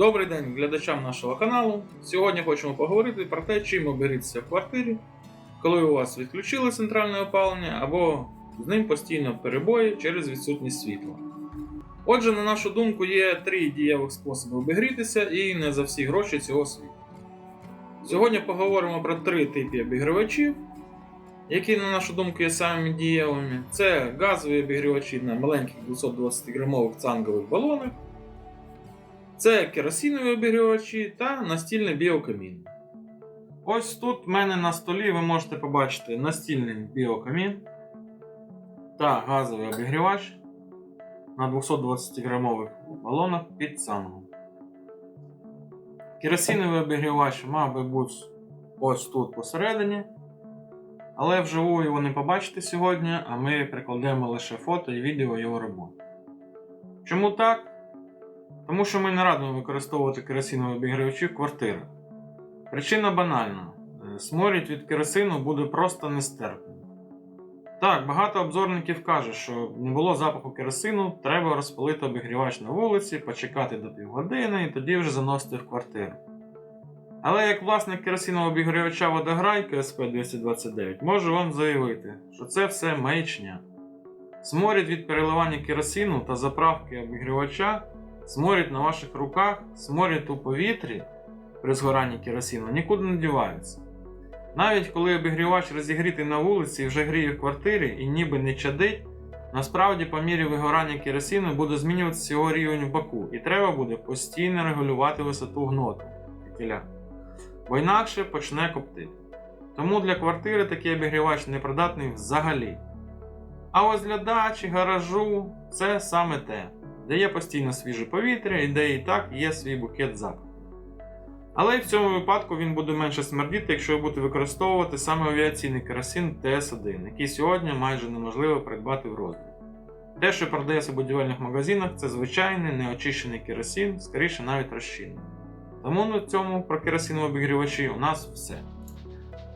Добрий день глядачам нашого каналу. Сьогодні хочемо поговорити про те, чим оберіться в квартирі, коли у вас відключили центральне опалення або з ним постійно перебої через відсутність світла. Отже, на нашу думку, є три дієвих способи обігрітися і не за всі гроші цього світу. Сьогодні поговоримо про три типи обігрівачів, які, на нашу думку, є самими дієвими. Це газові обігрівачі на маленьких 220 грамових цангових балонах. Це керосинові обігрівачі та настільний біокамін. Ось тут в мене на столі ви можете побачити настільний біокамін та газовий обігрівач на 220 грамових балонах під цангом. Керосиновий обігрівач мав би бути ось тут посередині. Але вживу його не побачите сьогодні, а ми прикладемо лише фото і відео його роботи. Чому так? Тому що ми не радимо використовувати керосинові обігрівачі в квартирах. Причина банальна: Е, сморід від керосину буде просто нестерпним. Так, багато обзорників каже, що не було запаху керосину, треба розпалити обігрівач на вулиці, почекати до півгодини і тоді вже заносити в квартиру. Але як власник керосинового обігрівача Водограй КСП 229 можу вам заявити, що це все маячня. Сморід від переливання керосину та заправки обігрівача сморід на ваших руках, сморід у повітрі при згоранні керосину нікуди не діваються. Навіть коли обігрівач розігрітий на вулиці і вже гріє в квартирі і ніби не чадить, насправді по мірі вигорання керосину буде змінюватися його рівень в баку, і треба буде постійно регулювати висоту гноту фітиля, бо інакше почне коптити. Тому для квартири такий обігрівач не придатний взагалі. А ось для дачі, гаражу це саме те де є постійно свіже повітря і де і так є свій букет запахів. Але і в цьому випадку він буде менше смердіти, якщо ви будете використовувати саме авіаційний керосин ТС1, який сьогодні майже неможливо придбати в розмірі. Те, що продається в будівельних магазинах, це звичайний неочищений керосин, скоріше навіть розчинний. Тому на цьому про керосинові обігрівачі у нас все.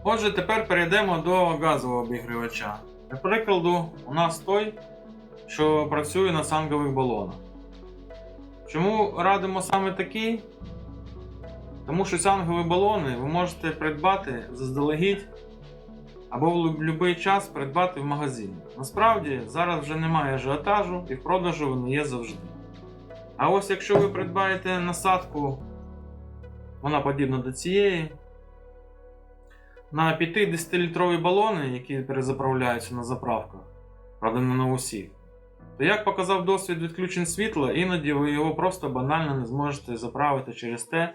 Отже, тепер перейдемо до газового обігрівача. Для прикладу, у нас той, що працює на сангових балонах. Чому радимо саме такий? Тому що сангові балони ви можете придбати заздалегідь або в будь-який час придбати в магазині. Насправді зараз вже немає ажіотажу і в продажу вони є завжди. А ось якщо ви придбаєте насадку, вона подібна до цієї, на 5-10-літрові балони, які перезаправляються на заправках, правда не на усіх, то як показав досвід відключень світла, іноді ви його просто банально не зможете заправити через те,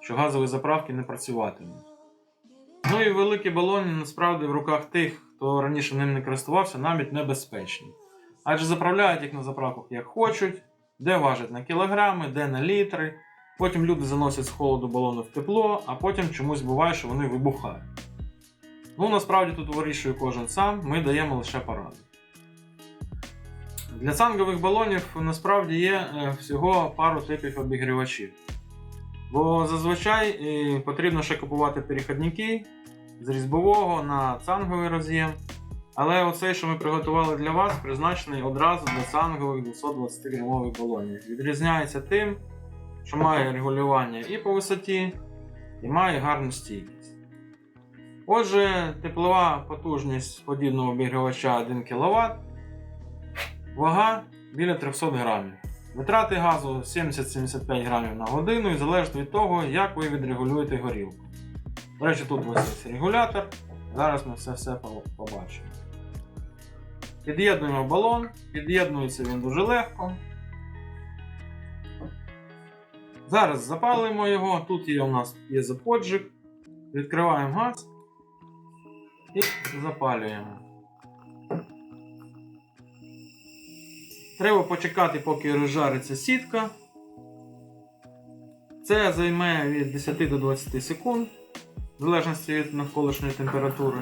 що газові заправки не працюватимуть. Ну і великі балони насправді в руках тих, хто раніше ним не користувався, навіть небезпечні. Адже заправляють їх на заправках як хочуть, де важать на кілограми, де на літри. Потім люди заносять з холоду балони в тепло, а потім чомусь буває, що вони вибухають. Ну насправді тут вирішує кожен сам, ми даємо лише поради. Для цангових балонів насправді є е, всього пару типів обігрівачів. Бо зазвичай е, потрібно ще купувати перехідники з різьбового на цанговий роз'єм. Але оцей, що ми приготували для вас, призначений одразу для цангових 220 грамових балонів. Відрізняється тим, що має регулювання і по висоті, і має гарну стійкість. Отже, теплова потужність подібного обігрівача 1 кВт. Вага біля 300 грамів. Витрати газу 70-75 грамів на годину і залежить від того, як ви відрегулюєте горілку. До речі, тут ось регулятор. Зараз ми все все побачимо. Під'єднуємо балон, під'єднується він дуже легко. Зараз запалимо його, тут є у нас є заподжик. Відкриваємо газ і запалюємо. Треба почекати, поки розжариться сітка. Це займе від 10 до 20 секунд, в залежності від навколишньої температури.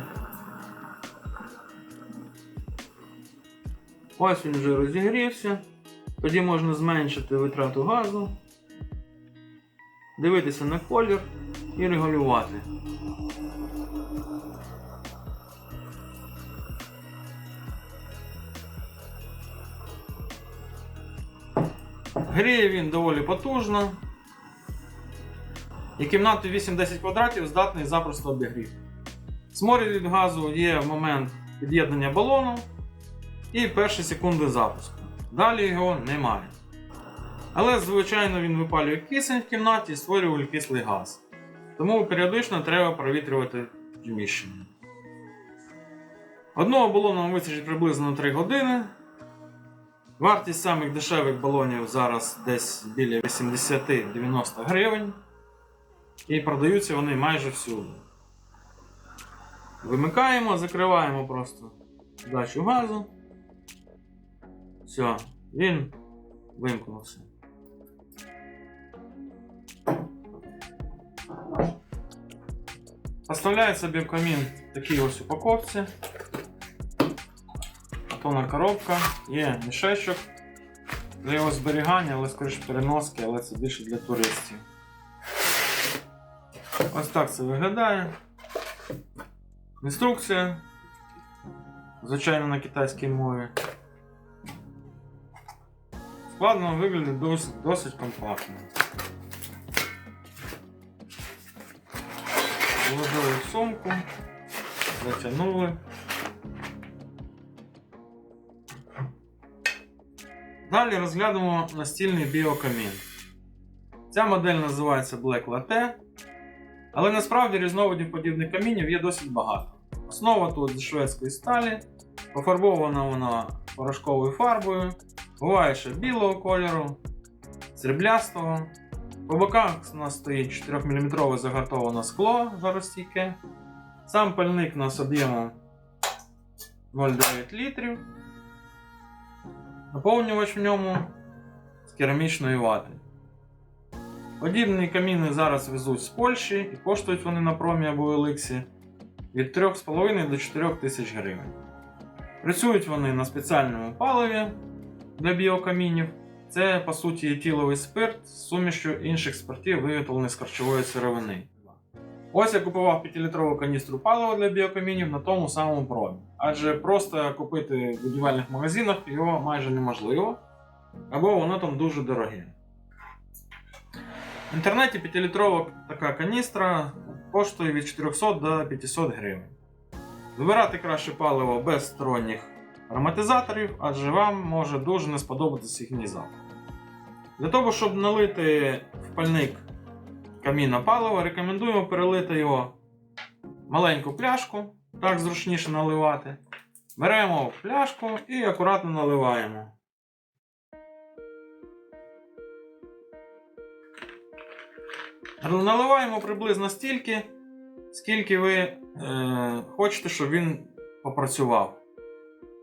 Ось він вже розігрівся. Тоді можна зменшити витрату газу, дивитися на колір і регулювати. Гріє він доволі потужно. І кімнату 8-10 квадратів здатний запросто обігріти. Сморід від газу є в момент під'єднання балону і перші секунди запуску. Далі його немає. Але, звичайно, він випалює кисень в кімнаті і створює вуглекислий газ. Тому періодично треба провітрювати приміщення. Одного балону вистачить приблизно 3 години. Вартість самих дешевих балонів зараз десь біля 80-90 гривень. І продаються вони майже всюди. Вимикаємо, закриваємо просто дачу газу. Все, він вимкнувся. Поставляється біокамін в такій ось упаковці. Атомна коробка, є мішечок для його зберігання, але скоріше переноски, але це більше для туристів. Ось так це виглядає. Інструкція. Звичайно, на китайській мові. Складно виглядить досить, досить компактно. Вложили в сумку, затягнули. Далі розглянемо настільний біокамін. Ця модель називається Black Latte, але насправді різновидів подібних камінів є досить багато. Основа тут з шведської сталі, пофарбована вона порошковою фарбою, буває ще білого кольору, сріблястого. По боках у нас стоїть 4-мм загартоване скло жаростійке. Сам пальник у нас об'ємом 0,9 літрів. Наповнювач в ньому з керамічної вати. Подібні каміни зараз везуть з Польщі і коштують вони на промі або Еликсі від 3,5 до 4 тисяч гривень. Працюють вони на спеціальному паливі для біокамінів. Це, по суті, етиловий спирт з сумішю інших спиртів, виготовлений з харчової сировини. Ось я купував 5-літрову каністру палива для біокамінів на тому самому промі. Адже просто купити в будівельних магазинах його майже неможливо, або воно там дуже дороге. В інтернеті 5-літрова така каністра коштує від 400 до 500 гривень. Вибирати краще паливо без сторонніх ароматизаторів, адже вам може дуже не сподобатися їхній запах. Для того, щоб налити в пальник каміна палива, рекомендуємо перелити його маленьку пляшку, так зручніше наливати. Беремо пляшку і акуратно наливаємо. Наливаємо приблизно стільки, скільки ви е, хочете, щоб він попрацював.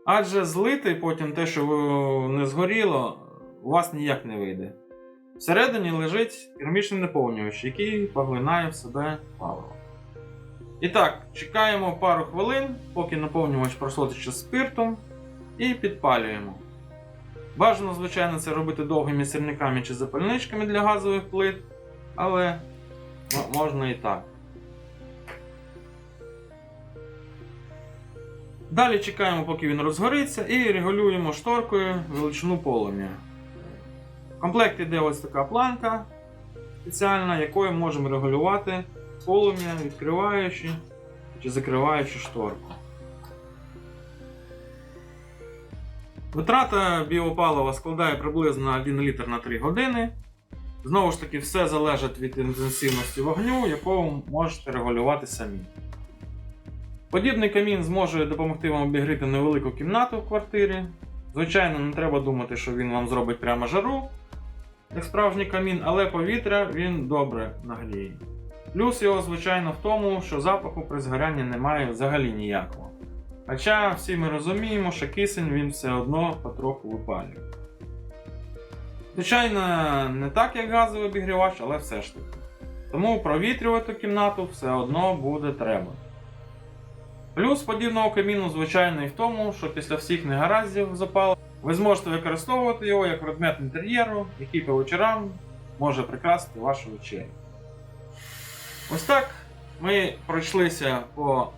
Адже злити потім те, що не згоріло, у вас ніяк не вийде. Всередині лежить керамічний наповнювач, який поглинає в себе паливо. І так, чекаємо пару хвилин, поки наповнювач просотиться спиртом, і підпалюємо. Бажано, звичайно, це робити довгими сірниками чи запальничками для газових плит, але можна і так. Далі чекаємо, поки він розгориться, і регулюємо шторкою величину полум'я. В комплекті йде ось така планка спеціальна, якою можемо регулювати полум'я, відкриваючи чи закриваючи шторку. Витрата біопалива складає приблизно 1 літр на 3 години. Знову ж таки, все залежить від інтенсивності вогню, яку можете регулювати самі. Подібний камін зможе допомогти вам обігріти невелику кімнату в квартирі. Звичайно, не треба думати, що він вам зробить прямо жару, як справжній камін, але повітря він добре нагріє. Плюс його, звичайно, в тому, що запаху при згорянні немає взагалі ніякого. Хоча всі ми розуміємо, що кисень він все одно потроху випалює. Звичайно, не так, як газовий обігрівач, але все ж таки. Тому провітрювати кімнату все одно буде треба. Плюс подібного каміну, звичайно, і в тому, що після всіх негараздів запалу ви зможете використовувати його як предмет інтер'єру, який по вечорам може прикрасити вашу вечерю. Ось так ми пройшлися по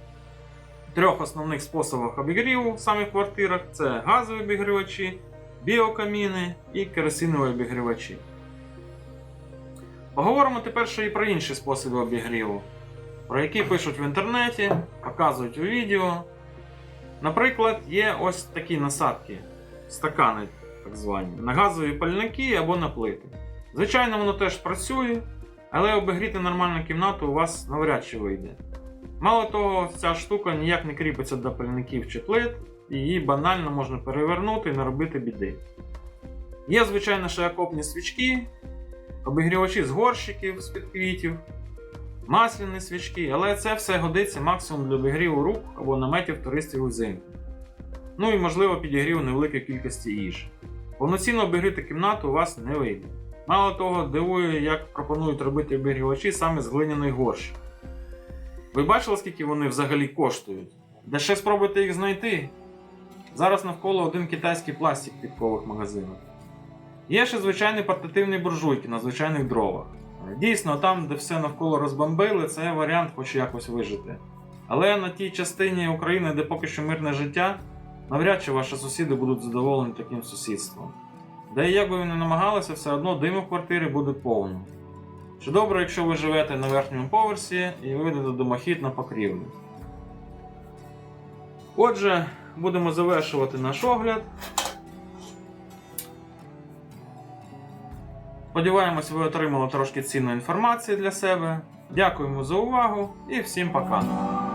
трьох основних способах обігріву в квартирах: це газові обігрівачі, біокаміни і керосинові обігрівачі. Поговоримо тепер ще і про інші способи обігріву, про які пишуть в інтернеті, показують у відео. Наприклад, є ось такі насадки, стакани так звані, на газові пальники або на плити. Звичайно, воно теж працює, але обігріти нормальну кімнату у вас навряд чи вийде. Мало того, ця штука ніяк не кріпиться до пальників чи плит, і її банально можна перевернути і наробити біди. Є, звичайно, ще окопні свічки, обігрівачі з горщиків з-під квітів, масляні свічки, але це все годиться максимум для обігріву рук або наметів туристів узимку. Ну і можливо підігрів невеликої кількості їжі. Повноцінно обігріти кімнату у вас не вийде. Мало того, дивує, як пропонують робити обігрівачі саме з глиняної горщик. Ви бачили, скільки вони взагалі коштують? Де ще спробуйте їх знайти? Зараз навколо один китайський пластик в підкових магазинах. Є ще звичайні портативні буржуйки на звичайних дровах. Дійсно, там, де все навколо розбомбили, це варіант хоч якось вижити. Але на тій частині України, де поки що мирне життя, навряд чи ваші сусіди будуть задоволені таким сусідством. Де і як би ви не намагалися, все одно диму в квартирі буде повно. Чи добре, якщо ви живете на верхньому поверсі і вийдете домохід на покрівлю. Отже, будемо завершувати наш огляд. Сподіваємось, ви отримали трошки цінної інформації для себе. Дякуємо за увагу і всім пока!